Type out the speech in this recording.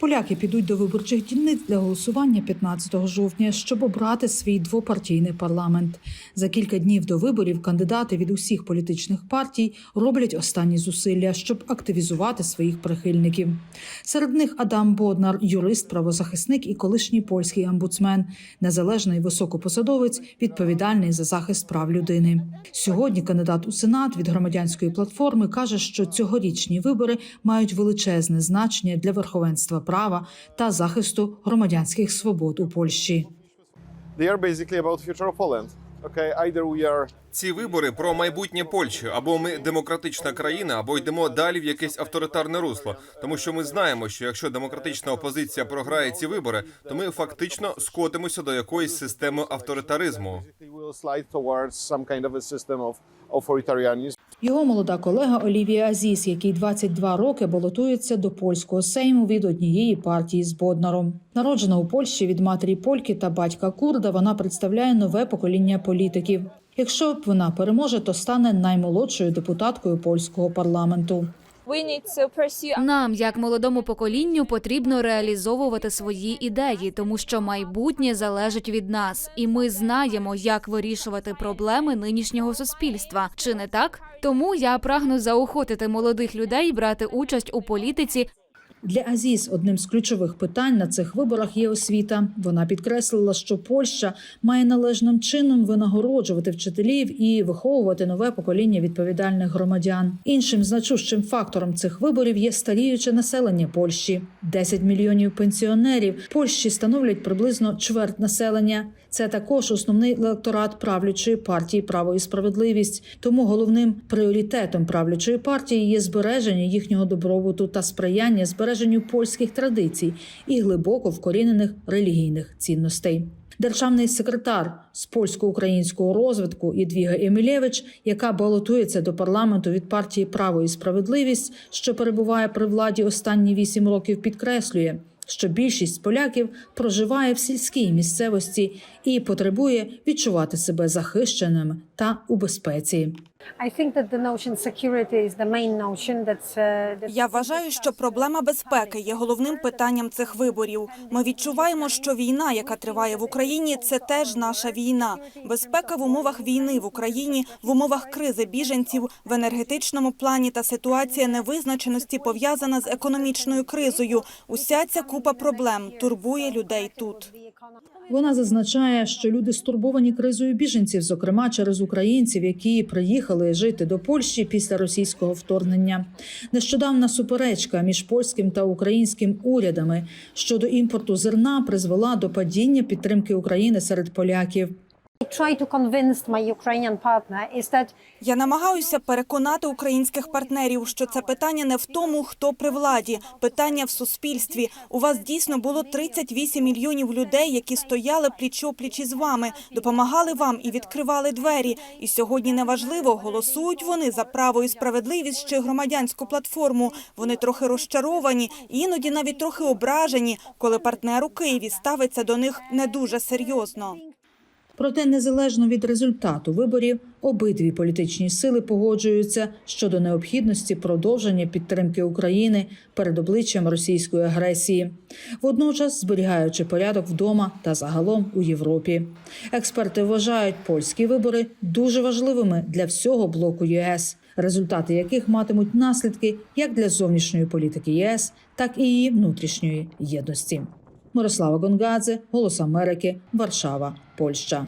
Поляки підуть до виборчих дільниць для голосування 15 жовтня, щоб обрати свій двопартійний парламент. За кілька днів до виборів кандидати від усіх політичних партій роблять останні зусилля, щоб активізувати своїх прихильників. Серед них Адам Боднар, юрист, правозахисник і колишній польський омбудсмен, незалежний високопосадовець, відповідальний за захист прав людини. Сьогодні кандидат у сенат від громадянської платформи каже, що цьогорічні вибори мають величезне значення для верховенства права та захисту громадянських свобод у Польщі. Ці вибори про майбутнє Польщі або ми демократична країна, або йдемо далі в якесь авторитарне русло. Тому що ми знаємо, що якщо демократична опозиція програє ці вибори, то ми фактично скотимося до якоїсь системи авторитаризму. Його молода колега Олівія Азіс, який 22 роки балотується до польського сейму від однієї партії з Боднаром. Народжена у Польщі від матері польки та батька курда, вона представляє нове покоління політиків. Якщо вона переможе, то стане наймолодшою депутаткою польського парламенту. Нам, як молодому поколінню, потрібно реалізовувати свої ідеї, тому що майбутнє залежить від нас, і ми знаємо, як вирішувати проблеми нинішнього суспільства. Чи не так? Тому я прагну заохотити молодих людей брати участь у політиці Для Азіс одним з ключових питань на цих виборах є освіта. Вона підкреслила, що Польща має належним чином винагороджувати вчителів і виховувати нове покоління відповідальних громадян. Іншим значущим фактором цих виборів є старіюче населення Польщі. 10 мільйонів пенсіонерів Польщі становлять приблизно чверть населення. Це також основний електорат правлячої партії Право і справедливість. Тому головним пріоритетом правлячої партії є збереження їхнього добробуту та сприяння збереженню польських традицій і глибоко вкорінених релігійних цінностей. Державний секретар з польсько-українського розвитку Єдвіга Емілєвич, яка балотується до парламенту від партії Право і справедливість, що перебуває при владі останні вісім років, підкреслює, що більшість поляків проживає в сільській місцевості і потребує відчувати себе захищеним та у безпеці. I think that the notion security is the main notion that's, uh, that Я вважаю, що проблема безпеки є головним питанням цих виборів. Ми відчуваємо, що війна, яка триває в Україні, це теж наша війна. Безпека в умовах війни в Україні, в умовах кризи біженців, в енергетичному плані та ситуація невизначеності пов'язана з економічною кризою. Уся ця купа проблем турбує людей тут. Вона зазначає, що люди стурбовані кризою біженців, зокрема через українців, які приїхали жити до Польщі після російського вторгнення. Нещодавна суперечка між польським та українським урядами щодо імпорту зерна призвела до падіння підтримки України серед поляків. Я намагаюся переконати українських партнерів, що це питання не в тому, хто при владі, питання в суспільстві. У вас дійсно було 38 мільйонів людей, які стояли пліч-опліч із вами, допомагали вам і відкривали двері. І сьогодні неважливо, голосують вони за право і справедливість чи громадянську платформу. Вони трохи розчаровані, іноді навіть трохи ображені, коли партнер у Києві ставиться до них не дуже серйозно. Проте, незалежно від результату виборів, обидві політичні сили погоджуються щодо необхідності продовження підтримки України перед обличчям російської агресії, водночас зберігаючи порядок вдома та загалом у Європі. Експерти вважають польські вибори дуже важливими для всього блоку ЄС, результати яких матимуть наслідки як для зовнішньої політики ЄС, так і її внутрішньої єдності. Мирослава Гонгадзе, Голос Америки, Варшава, Польща.